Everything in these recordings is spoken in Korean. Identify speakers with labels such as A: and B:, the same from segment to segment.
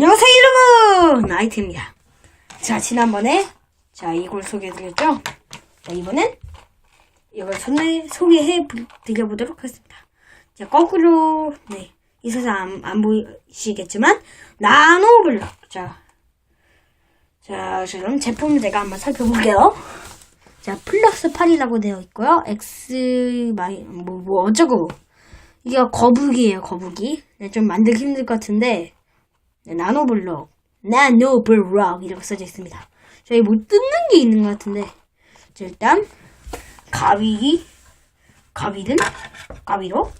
A: 안녕하세요 여러분! 아이트입니다. 자 지난번에 자 이걸 소개해드렸죠? 자 이번엔 이걸 소개, 소개해 부- 드려보도록 하겠습니다. 자 거꾸로 네 있어서 안, 안 보이시겠지만 나노블럭. 자, 자 그럼 제품 제가 한번 살펴볼게요. 자 플러스 8이라고 되어 있고요. X 마이 뭐, 뭐 어쩌고. 이게 거북이에요 거북이. 네, 좀 만들기 힘들 것 같은데 네, 나노블럭, 나노블럭 이라고 써져 있습니다. 저희 뭐 뜯는 게 있는 것 같은데 자, 일단 가위, 가위는 가위로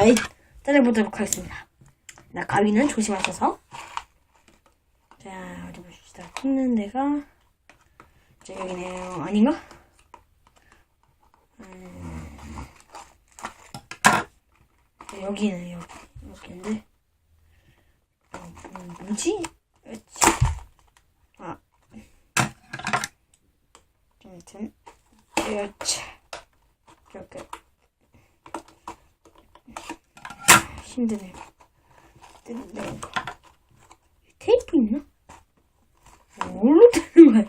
A: 네, 자르보도록 하겠습니다. 나 가위는 조심하셔서 자 어디 봅시다. 뜯는 데가 자 여기네요. 아닌가? 음, 자, 여기네 여기 뭐지? 아. 아무튼, 으치. 이렇게. 힘드네. 뜯네. 테이프 있나? 뭘로 뜯는 거야?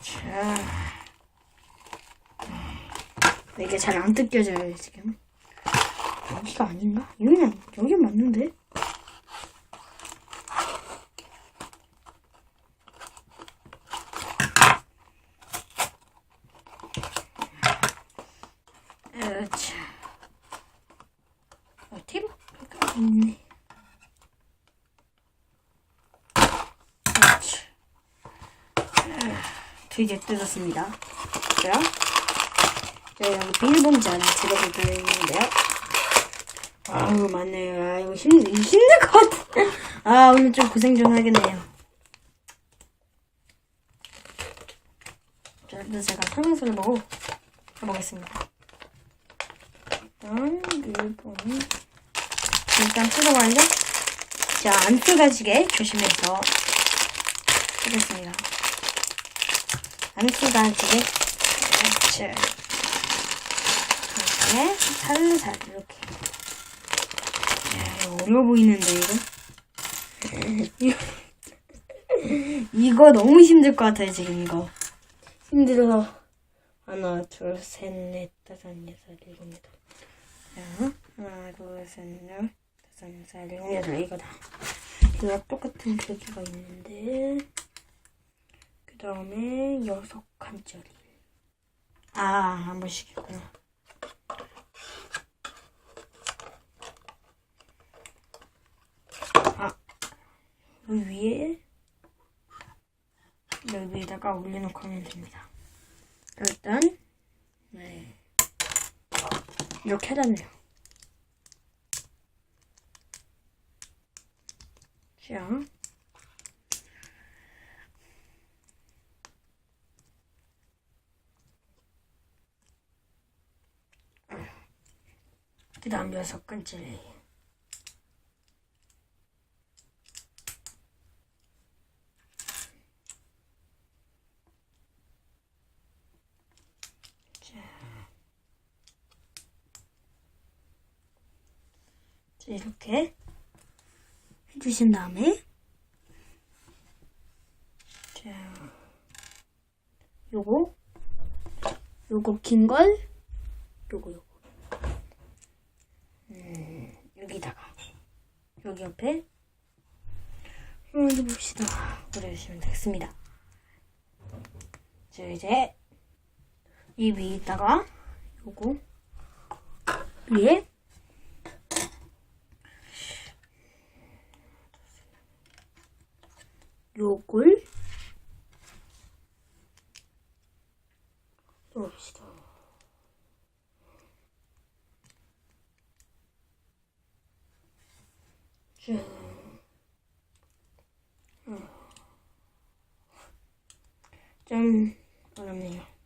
A: 자. 이게 잘 안 뜯겨져요, 지금. 여기가 아닌가? 여기 여기 맞는데? 어, 테이프가 있네. 으차. 드디어 뜯었습니다. 자, 자 여기 비닐봉지 안에 들어가 있는데요. 아우 맞네요. 아 이거 힘 힘들 것 같아. 아 오늘 좀 고생 좀 하겠네요. 자 일단 제가 설명서를 보고 해보겠습니다. 일본이 일단 뜯어봐야죠. 자안 뜯어지게 조심해서 하겠습니다. 안 뜯어지게 그렇지. 이렇게 살살 이렇게. 야, 이거 어려워 보이는데 이거. 이거 너무 힘들 것 같아요 지금 이거. 힘들어서 하나 둘 셋 넷 다섯 여섯 일곱 여덟. 자 하나 둘 셋 넷 다섯 여섯 일곱 여덟 이거다. 이거 똑같은 글귀가 있는데 그 다음에 여섯 칸짜리. 아 한 번씩 있구나. 여기 위에 여기 위에다가 올려놓고 하면 됩니다. 일단 네 이렇게 해놨네요. 자 그 다음 여섯 번째 자, 이 렇게 해주신 다음에 자 요거 요거 긴걸 요거 요거. 음, 여기다가. 여기 옆에 어디 봅시다. 그려주시면 되겠습니다. 자 이제 이 위에다가 요거 위에 요걸 넣읍시다. 자, 어. 좀 어렵네요.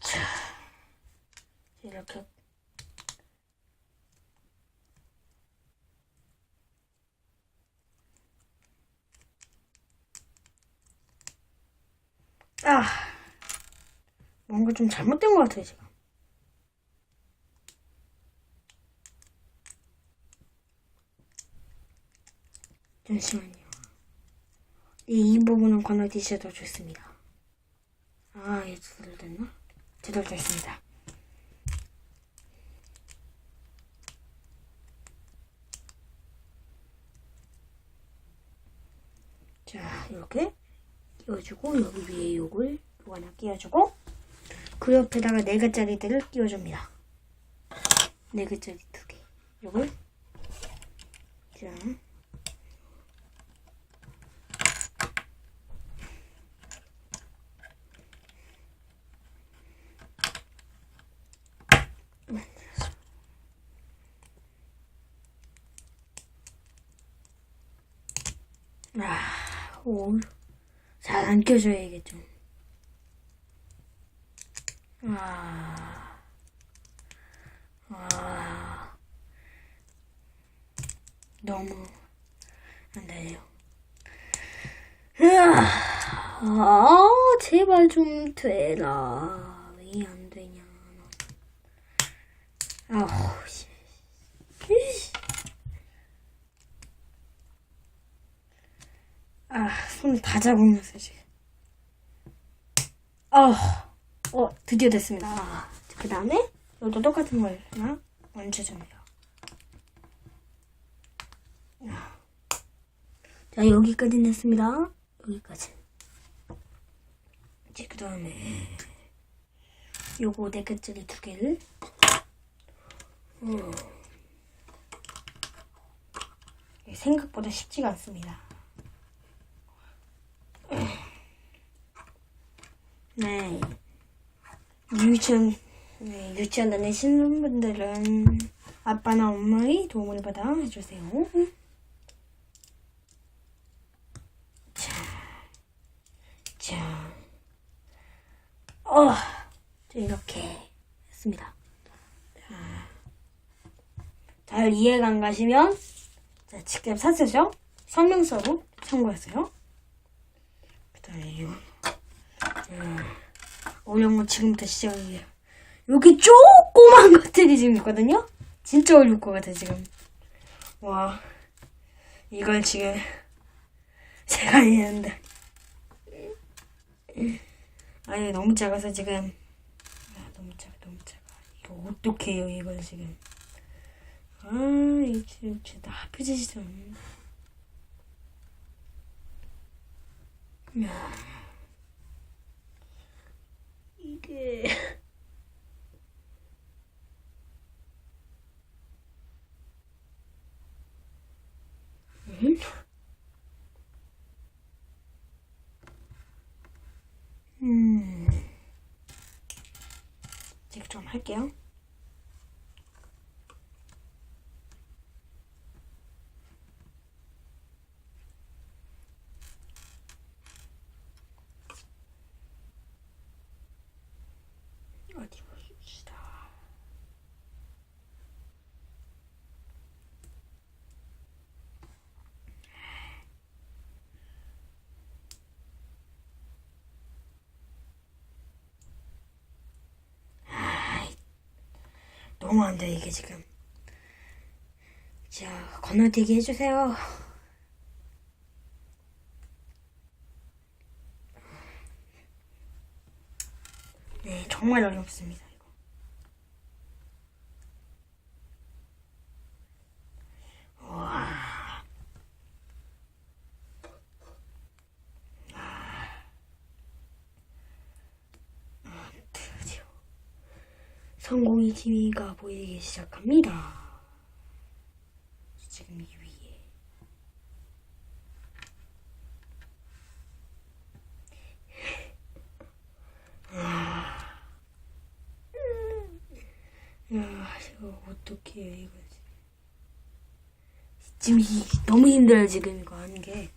A: 자, 이렇게 아, 뭔가 좀 잘못된 것 같아요, 지금. 잠시만요. 이, 이 부분은 건너뛰셔도 좋습니다. 아, 얘 제대로 됐나? 제대로 됐습니다. 자, 이렇게 끼워주고, 여기 위에 요걸 요 하나 끼워주고, 그 옆에다가 네 개짜리들을 끼워줍니다. 네 개짜리 두 개. 요걸. 자. 아, 오, 잘 안 껴줘야 이게 좀. 아, 아, 너무 안 돼요. 아, 제발 좀 되라. 왜 안 되냐. 아우, 씨. 아, 손을 다 잡으면서 지금. 어, 어, 드디어 됐습니다. 아, 그 다음에, 여기도 똑같은 걸 하나 얹혀줍니다. 아. 자, 여기까지 됐습니다. 여기까지. 이제 그 다음에, 요거 네 개짜리 두 개를, 음. 생각보다 쉽지가 않습니다. 네. 유치원, 네, 유치원 다니시는 분들은 아빠나 엄마의 도움을 받아 해주세요. 자, 자, 어, 자, 이렇게 했습니다. 자, 잘 이해가 안 가시면 자, 직접 사세요. 설명서로 참고하세요. 그 다음에. 어려운 건 지금부터 시작이에요. 여기 조그만 것들이 지금 있거든요? 진짜 어려울 것 같아, 지금. 와, 이걸 지금 제가 했는데. 아니, 너무 작아서 지금. 아, 너무 작아, 너무 작아. 이거 어떡해요, 이걸 지금. 아, 이거 진짜 다 합해지지도 않네. 야. 이게 음? 음. 이제 좀 할게요. 너무 안 돼, 이게 지금. 자, 건너뛰기 해주세요. 네, 정말 어렵습니다, 이거. 와. 아, 드디어 성공의 TV가 보이기 시작합니다. 지금 이 위에. 야, 이거 어떻게 해, 이거. 지금 이, 너무 힘들어요, 지금 이거 하는 게.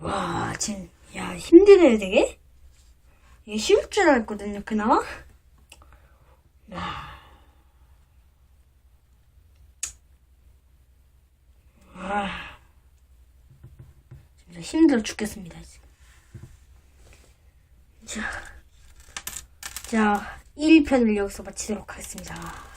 A: 와, 지금, 야, 힘드네요, 되게? 이게 쉬울 줄 알았거든요, 그나마? 야. 와. 진짜 힘들어 죽겠습니다. 자, 자, 1편을 여기서 마치도록 하겠습니다.